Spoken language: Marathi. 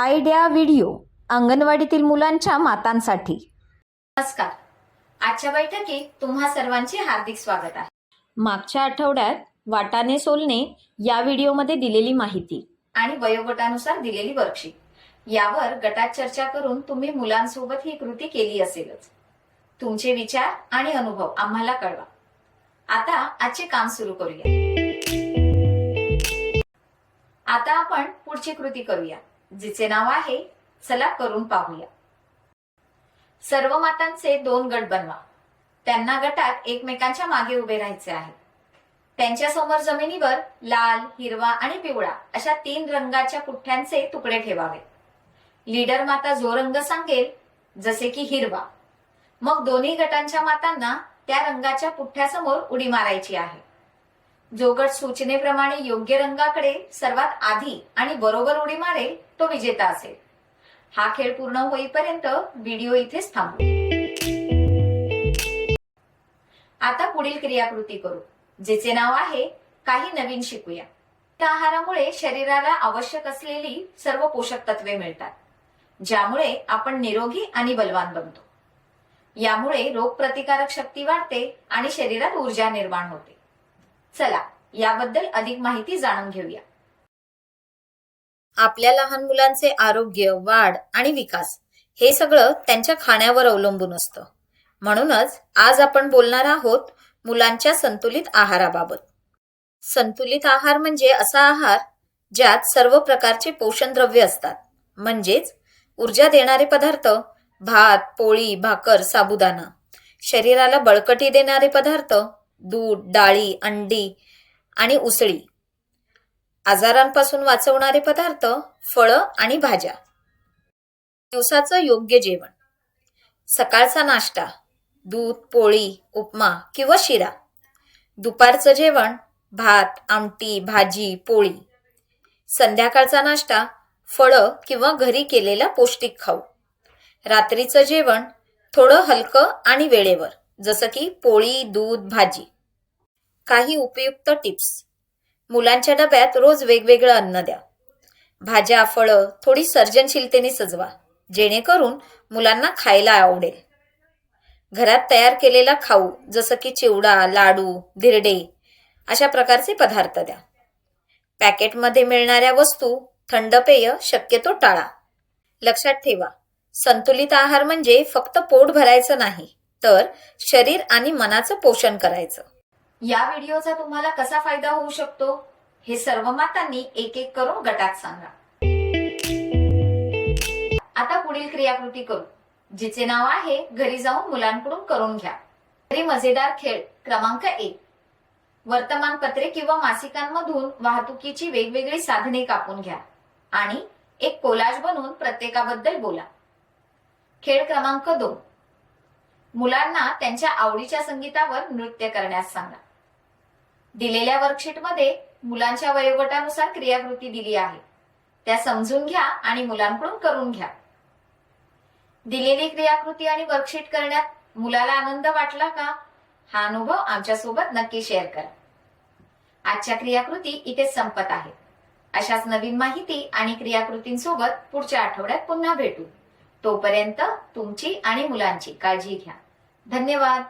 आयडिया व्हिडिओ अंगणवाडीतील मुलांच्या मातांसाठी. नमस्कार. आजच्या बैठकीत तुम्हा सर्वांचे हार्दिक स्वागत आहे. मागच्या आठवड्यात वाटाणे सोलणे या व्हिडिओमध्ये दिलेली माहिती. आणि वयोगटानुसार दिलेली वर्कशीट. यावर गटात चर्चा करून तुम्ही मुलांसोबत ही कृती केली असेलच. तुमचे विचार आणि अनुभव आम्हाला कळवा. आता आजचे काम सुरू करूया. आता आपण पुढची कृती करूया. जिचे नाव आहे चला करून पाहूया. सर्व मातांचे दोन गट बनवा. त्यांना गटात एकमेकांच्या मागे उभे राहायचे आहे. त्यांच्यासमोर जमिनीवर लाल हिरवा आणि पिवळा अशा तीन रंगाच्या पुठ्ठ्यांचे तुकडे ठेवावे. लीडर माता जो रंग सांगेल जसे की हिरवा. मग दोन्ही गटांच्या मातांना त्या रंगाच्या पुठ्ठ्यासमोर उडी मारायची आहे. जो गट सूचनेप्रमाणे योग्य रंगाकडे सर्वात आधी आणि बरोबर उडी मारेल तो विजेता असेल. हा खेळ पूर्ण होईपर्यंत व्हिडिओ इथेच थांबू. आता पुढील क्रियाकृती करू. जिचे नाव आहे काही नवीन शिकूया. त्या आहारामुळे शरीराला आवश्यक असलेली सर्व पोषक तत्वे मिळतात ज्यामुळे आपण निरोगी आणि बलवान बनतो. यामुळे रोगप्रतिकारक शक्ती वाढते आणि शरीरात ऊर्जा निर्माण होते. चला याबद्दल अधिक माहिती जाणून घेऊया. आपल्या लहान मुलांचे आरोग्य वाढ आणि विकास हे सगळं त्यांच्या खाण्यावर अवलंबून असतं. म्हणूनच आज आपण बोलणार आहोत मुलांच्या संतुलित आहाराबाबत. संतुलित आहार म्हणजे असा आहार ज्यात सर्व प्रकारचे पोषण द्रव्य असतात. म्हणजेच ऊर्जा देणारे पदार्थ भात पोळी भाकर साबुदाणा शरीराला बळकटी देणारे पदार्थ दूध डाळी अंडी आणि उसळी. आजारांपासून वाचवणारे पदार्थ फळं आणि भाज्या. दिवसाचं योग्य जेवण. सकाळचा नाश्ता दूध पोळी उपमा किंवा शिरा. दुपारचं जेवण भात आमटी भाजी पोळी. संध्याकाळचा नाश्ता फळं किंवा घरी केलेला पौष्टिक खाऊ. रात्रीचं जेवण थोडं हलकं आणि वेळेवर. जसं की पोळी दूध भाजी. काही उपयुक्त टिप्स. मुलांच्या डब्यात रोज वेगवेगळं अन्न द्या. भाज्या फळं थोडी सर्जनशीलतेने सजवा जेणेकरून मुलांना खायला आवडेल. घरात तयार केलेला खाऊ जसं की चिवडा लाडू धिरडे अशा प्रकारचे पदार्थ द्या. पॅकेटमध्ये मिळणाऱ्या वस्तू थंड पेय शक्यतो टाळा. लक्षात ठेवा संतुलित आहार म्हणजे फक्त पोट भरायचं नाही. तर शरीर आणि मनाचं पोषण करायचं. या व्हिडिओचा तुम्हाला कसा फायदा होऊ शकतो? हे सर्व मातांनी एक एक करून गटात सांगा. आता पुढील क्रियाकृती करू. जिचे नाव आहे घरी जाऊन मुलांकडून करून घ्या. घरी मजेदार खेळ क्रमांक एक. वर्तमानपत्रे किंवा मासिकांमधून वाहतुकीची वेगवेगळी साधने कापून घ्या. आणि एक कोलाज बनवून प्रत्येकाबद्दल बोला. खेळ क्रमांक दोन. मुलांना त्यांच्या आवडीच्या संगीतावर नृत्य करण्यास सांगा. दिलेल्या वर्कशीटमध्ये मुलांच्या वयोगटानुसार क्रियाकृती दिली आहे. त्या समजून घ्या आणि मुलांकडून करून घ्या. दिलेली क्रियाकृती आणि वर्कशीट करण्यात मुलाला आनंद वाटला का? हा अनुभव आमच्यासोबत नक्की शेअर करा. आजच्या क्रियाकृती इथे संपत आहेत अशाच नवीन माहिती आणि क्रियाकृतींसोबत पुढच्या आठवड्यात पुन्हा भेटू. तोपर्यंत तुमची आणि मुलांची काळजी घ्या. धन्यवाद.